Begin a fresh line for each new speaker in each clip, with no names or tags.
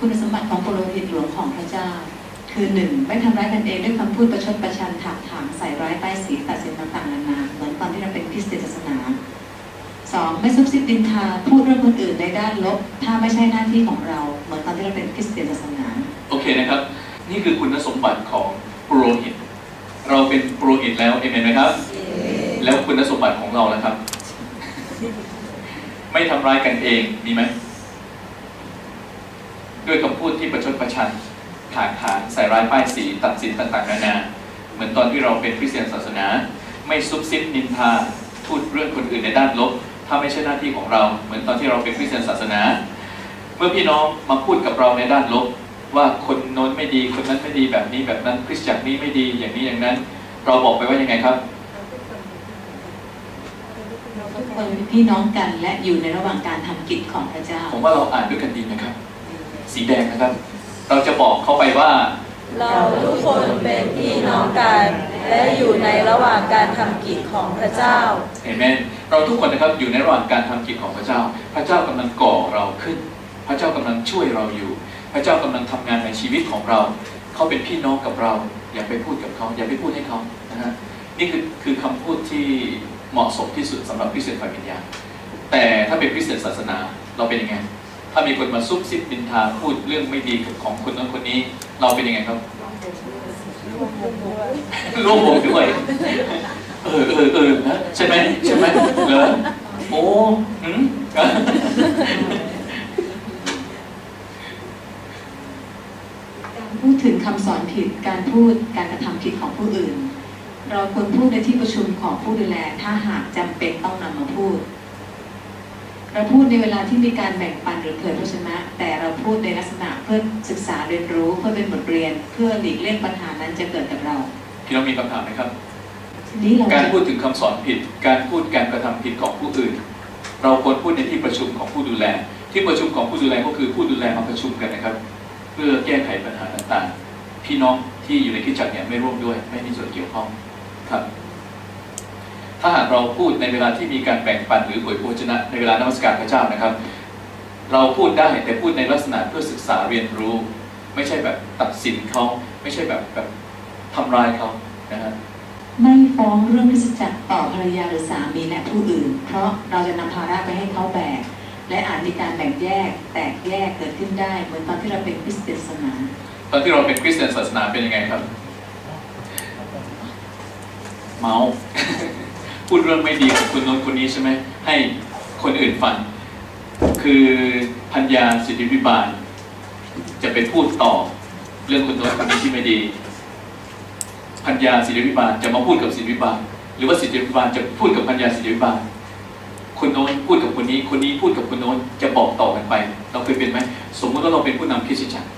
คุณสมบัติของปุโรหิตหลวงของพระเจ้า คือหนึ่งไม่ทำร้ายกันเองด้วยคำพูดประชดประชันถากถางใส่ร้ายป้ายสีตัดสินต่างๆนานาเหมือนตอนที่เราเป็นคริสเตียนศาสนาสองไม่ซุบซิบดินทาพูดเรื่องคนอื่นในด้านลบ ถ้าไม่ใช่หน้าที่ของเราเหมือนตอนที่เราเป็นคริสเตียนศาสนา
โอเคนะครับ นี่คือคุณสมบัติของปุโรหิต เราเป็นปุโรหิตแล้วเอเมนไหมครับ แล้วคุณสมบัติของเราแล้วครับ ไม่ทำร้ายกันเองมีไหม ด้วยคำพูดที่ประชดประชันถากถางใส่ร้ายป้ายสีตัดสินต่างๆนานา เหมือนตอนที่เราเป็นคริสเตียนศาสนา ไม่ซุบซิบนินทาพูดเรื่องคนอื่นในด้านลบ ถ้าไม่ใช่หน้าที่ของเรา เหมือนตอนที่เราเป็นคริสเตียนศาสนา เมื่อพี่น้องมาพูดกับเราในด้านลบ ว่าคนโน้นไม่ดีคนนั้นไม่ดีแบบนี้แบบนั้นคริสตจักรนี้ไม่ดีอย่างนี้อย่างนั้น เราบอกไปว่ายังไงครับ
ทุกคนเป็นพี่น้องกันและอยู่ในระหว่างการทำกิจของพระเจ้า
ผมว่าเราอ่านด้วยกันดีนะครับ สีแดงนะครับ เราจะบอกเขาไปว่า
เราทุกคนเป็นพี่น้องกัน และอยู่ในระหว่างการทำกิจของพระเจ้า
เอเมนเราทุกคนนะครับอยู่ในระหว่างการทำกิจของพระเจ้า พระเจ้ากำลังก่อเราขึ้น พระเจ้ากำลังช่วยเราอยู่ พระเจ้ากำลังทำงานในชีวิตของเรา เขาเป็นพี่น้องกับเรา อย่าไปพูดกับเขา อย่าไปพูดให้เขานะฮะนี่คือคือคำพูดที่เหมาะสมที่สุดสำหรับคริสเตียนฝ่ายวิญญาณแต่ถ้าเป็นคริสเตียนศาสนาเราเป็นยังไง ถ้ามีคนมาซุบซิบดินทาพูดเรื่องไม่ดีของคนนั้นคนนี้ เราเป็นยังไงครับร่วมวงด้วยเออเออเออนะใช่ไหมใช่ไหมเหรอโอ้หืม
การพูดถึงคำสอนผิดการพูดการกระทำผิดของผู้อื่น เราควรพูดในที่ประชุมของผู้ดูแล ถ้าหากจำเป็นต้องนำมาพูด เราพูดในเวลาที่มีการแบ่งปันหรือเผยพระชนะ แต่เราพูดในลักษณะเพื่อศึกษาเรียนรู้เพื่อเป็นบทเรียน เพื่อหลีกเลี่ยงปัญหานั้นจะเกิดกับเรา
พี่น้องมีคำถามไหมครับ
ทีนี้เรา
การพูดถึงคำสอนผิด การพูดการกระทำผิดของผู้อื่น เราควรพูดในที่ประชุมของผู้ดูแล ที่ประชุมของผู้ดูแลก็คือผู้ดูแลมาประชุมกันนะครับ เพื่อแก้ไขปัญหาต่างๆ พี่น้องที่อยู่ในคริสตจักรเนี่ยไม่ร่วมด้วยไม่มีส่วนเกี่ยวข้องครับ ถ้าหากเราพูดในเวลาที่มีการแบ่งปันหรือเผยพระวจนะในเวลานมัสการพระเจ้านะครับ เราพูดได้แต่พูดในลักษณะเพื่อศึกษาเรียนรู้ ไม่ใช่แบบตัดสินเขาไม่ใช่แบบแบบทำร้ายเขานะฮะ
ไม่ฟ้องเรื่องคริสตจักรต่อภรรยาหรือสามีและผู้อื่น เพราะเราจะนำภาระไปให้เขาแบกและอาจมีการแบ่งแยกแตกแยกเกิดขึ้นได้เหมือนตอนที่เราเป็นคริสเตียนศาสนา
ตอนที่เราเป็นคริสเตียนศาสนาเป็นยังไงครับ เมา พูดเรื่องไม่ดีของคนโน้นคนนี้ใช่ไหมให้คนอื่นฟัง คือพัญญาสิทธิวิบาล จะไปพูดต่อเรื่องคนโน้นคนนี้ที่ไม่ดี พัญญาสิทธิวิบาลจะมาพูดกับสิทธิวิบาล หรือว่าสิทธิวิบาลจะพูดกับพัญญาสิทธิวิบาลคนโน้นพูดกับคนนี้ คนนี้พูดกับคนโน้นจะบอกต่อกันไป เราเคยเป็นไหมสมมติว่าเราเป็นผู้นำคริสตจักร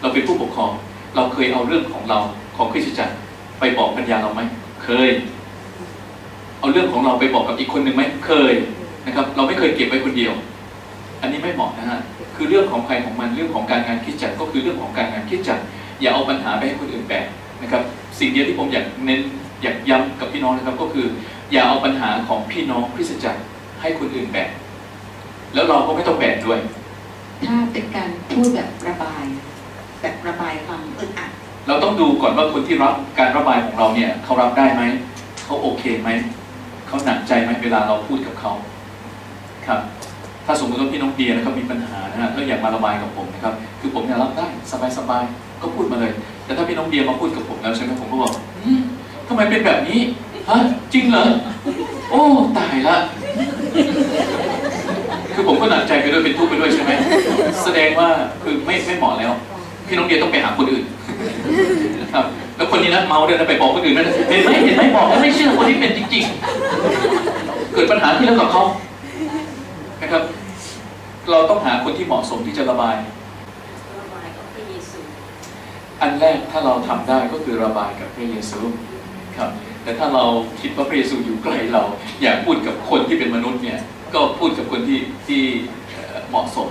เราเป็นผู้ปกครอง เราเคยเอาเรื่องของเราของคริสตจักร ไปบอกพัญญาเราไหมเคย เอาเรื่องของเราไปบอกกับอีกคนหนึ่งไหมเคยนะครับ เราไม่เคยเก็บไว้คนเดียว อันนี้ไม่เหมาะนะฮะคือเรื่องของใครของมันเรื่องของการงานคริสตจักรก็คือเรื่องของการงานคริสตจักรอย่าเอาปัญหาไปให้คนอื่นแบกนะครับสิ่งเดียวที่ผมอยากเน้นอยากย้ำกับพี่น้องนะครับก็คือ อย่าเอาปัญหาของพี่น้องคริสตจักรให้คนอื่นแบกแล้วเราก็ไม่ต้องแบกด้วย
ถ้าเป็นการพูดแบบระบาย แบบระบายความอึดอัด
เราต้องดูก่อนว่าคนที่รับการระบายของเราเนี่ยเขารับได้ไหมเขาโอเคไหม เขาหนักใจไหมเวลาเราพูดกับเขาครับ ถ้าสมมติว่าพี่น้องเดียร์นะครับมีปัญหานะฮะแล้วอยากมาระบายกับผมนะครับคือผมเนี่ยรับได้สบายๆก็พูดมาเลย แต่ถ้าพี่น้องเดียร์มาพูดกับผมแล้วใช่ไหมผมก็บอกทำไมเป็นแบบนี้ฮะจริงเหรอโอ้ตายละคือผมก็หนักใจไปด้วยเป็นทุกข์ไปด้วยใช่ไหมแสดงว่าคือไม่ไม่เหมาะแล้ว พี่น้องเดียต้องไปหาคนอื่นครับแล้วคนนี้นะเมาเด้วยนไปบอกคนอื่นนะเห็นไหมเห็นไหมบอกแล้วไม่เชื่อคนที่เป็นจริงๆ เกิดปัญหาขึ้นแล้วกับเขานะครับ เราต้องหาคนที่เหมาะสมที่จะระบาย
ระบายกับพระเยซู
อันแรกถ้าเราทำได้ก็คือระบายกับพระเยซูครับ แต่ถ้าเราคิดว่าพระเยซูอยู่ใกล้เรา อยากพูดกับคนที่เป็นมนุษย์เนี่ย ก็พูดกับคนที่ที่เหมาะสม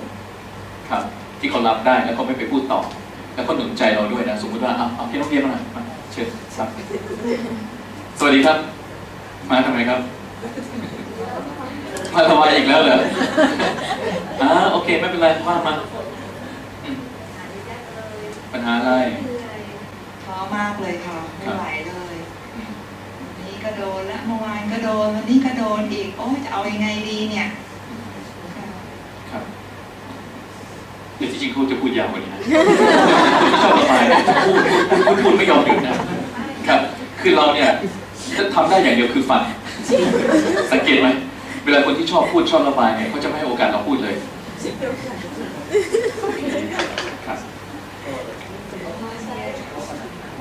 ครับที่เขารับได้แล้วเขาไม่ไปพูดต่อ แล้วก็หนุนใจเราด้วยนะ สมมติว่าเอาเอาพี่น้องเรียนมาหน่อยมาเชิญครับสวัสดีครับ มาทำไมครับ มาทำไมอีกแล้วเหรออ่าโอเคไม่เป็นไรว่ามาอืมปัญหาอะไร
ท้อมากเลยค่ะไม่ไหวเลย
อืม
วันนี้ก็โดนและเมื่อวานก็โดนวันนี้ก็โดนอีกโอ้ยจะเอายังไงดีเนี่ยค่ะ
ครับเดี๋ยวจริงๆเขาจะพูดยาวกว่านี้นะชอบระบายนะพูดพูดพูดพูดไม่ยอมหยุดนะครับ คือเราเนี่ยจะทำได้อย่างเดียวคือฟัง สังเกตไหมเวลาคนที่ชอบพูดชอบระบายเนี่ยเขาจะไม่ให้โอกาสเราพูดเลย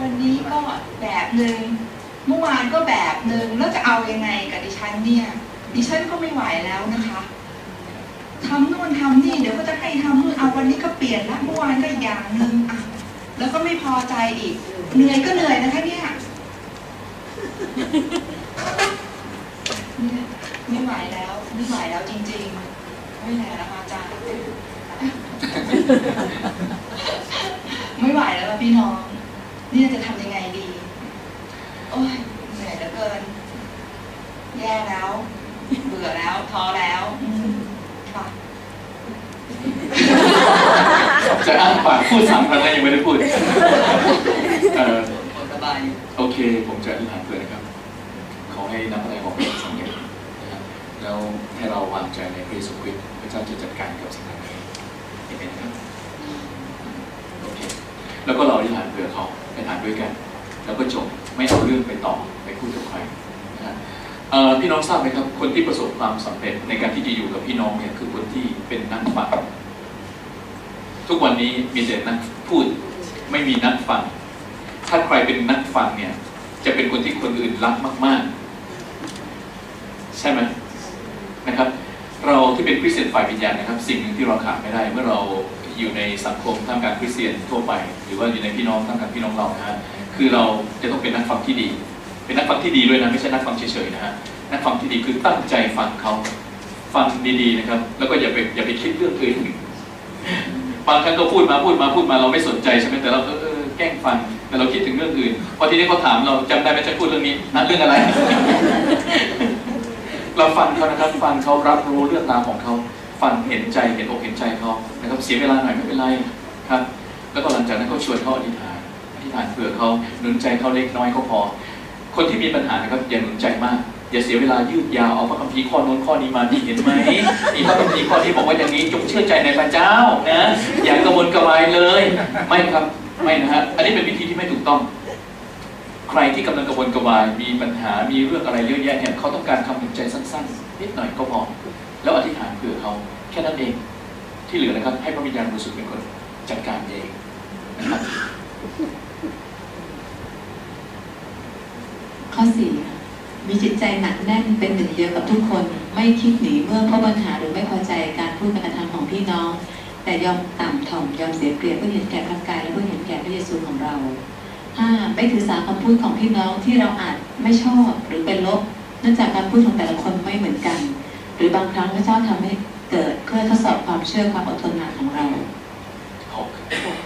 วันนี้ก็แบบหนึ่งเมื่อวานก็แบบหนึ่งแล้วจะเอายังไงกับดิฉันเนี่ย ดิฉันก็ไม่ไหวแล้วนะคะทำนู่นทำนี่เดี๋ยวก็จะให้ทำนู่นเอาวันนี้ก็เปลี่ยนละเมื่อวานก็อย่างหนึ่งอะแล้วก็ไม่พอใจอีก เหนื่อยก็เหนื่อยนะคะเนี่ย ไม่ไหวแล้วไม่ไหวแล้วจริงๆ ไม่ไหวแล้วค่ะอาจารย์ไม่ไหวแล้วค่ะพี่น้องเนี่ยจะทำยังไงดี โอ้ยเหนื่อยเหลือเกิน แย่แล้ว เบื่อแล้วท้อแล้วอืมค่ะ
จะอ้างปากพูดสามครั้งแล้วยังไม่ได้พูดเอ่อ
สบาย
โอเค ผมจะอธิษฐานเพื่อนะครับ ขอให้น้ำพระทัยของ แล้วให้เราวางใจในพระเยซูคริสต์พระเจ้าจะจัดการกับสิ่งนั้นเองเห็นไหมครับโอเคแล้วก็เราอธิษฐานเพื่อเขาไปทานด้วยกัน แล้วก็จบไม่เอาเรื่องไปต่อไปพูดกับใครนะครับพี่น้องทราบไหมครับ คนที่ประสบความสำเร็จในการที่จะอยู่กับพี่น้องเนี่ยคือคนที่เป็นนักฟังทุกวันนี้มีแต่นักพูดไม่มีนักฟัง ถ้าใครเป็นนักฟังเนี่ยจะเป็นคนที่คนอื่นรักมาก ๆ ใช่ไหม นะครับ เราที่เป็นคริสเตียนฝ่ายวิญญาณนะครับ สิ่งหนึ่งที่เราขาดไม่ได้ เมื่อเราอยู่ในสังคมท่ามกลางคริสเตียนทั่วไป หรือว่าอยู่ในพี่น้องท่ามกลางพี่น้องเรานะฮะคือเราจะต้องเป็นนักฟังที่ดี เป็นนักฟังที่ดีด้วยนะไม่ใช่นักฟังเฉยๆนะฮะนักฟังที่ดีคือตั้งใจฟังเขาฟังดีๆนะครับ แล้วก็อย่าไปอย่าไปคิดเรื่องอื่นบางครั้งก็พูดมาพูดมาพูดมาเราไม่สนใจใช่ไหมแต่เราเออแกล้งฟังแต่เราคิดถึงเรื่องอื่นพอทีนี้เขาถามเราจำได้ไหมฉันพูดเรื่องนี้นั่นเรื่องอะไร เราฟังเขานะครับฟังเขารับรู้เรื่องราวของเขาฟังเห็นใจเห็นอกเห็นใจเขานะครับเสียเวลาหน่อยไม่เป็นไรครับแล้วก็หลังจากนั้นก็ชวนเขาอธิษฐานอธิษฐานเผื่อเขาหนุนใจเขาเล็กน้อยก็พอ คนที่มีปัญหานะครับอย่าหนุนใจมากอย่าเสียเวลายืดยาวเอาพระคัมภีร์ข้อโน้นข้อนี้มาที่เห็นไหมมีพระคัมภีร์ข้อนี้บอกว่าอย่างนี้จงเชื่อใจในพระเจ้านะอย่ากระวนกระวายเลย ไม่ครับไม่นะฮะอันนี้เป็นวิธีที่ไม่ถูกต้อง ใครที่กำลังกระวนกระวายมีปัญหามีเรื่องอะไรเยอะแยะเนี่ยเขาต้องการคำหนุนใจสั้นๆนิดหน่อยก็พอแล้วอธิษฐานเผื่อเขาแค่นั้นเองที่เหลือนะครับ ให้พระวิญญาณบริสุทธิ์เป็นคนจัดการเองนะครับ
ข้อสี่มีจิตใจหนักแน่นเป็นหนึ่งเดียวกับทุกคน ไม่คิดหนีเมื่อพบปัญหาหรือไม่พอใจการพูดการกระทำของพี่น้อง แต่ยอมต่ำถ่อมยอมเสียเปรียบเพื่อเห็นแก่พระกายและเพื่อเห็นแก่พระเยซูของเรา้าไม่ถือสาคำพูดของพี่น้องที่เราอาจไม่ชอบหรือเป็นลบเนื่องจากการพูดของแต่ละคนไม่เหมือนกัน หรือบางครั้งพระเจ้าทำให้เกิดเพื่อทดสอบความเชื่อความอดทนนานของเรา 6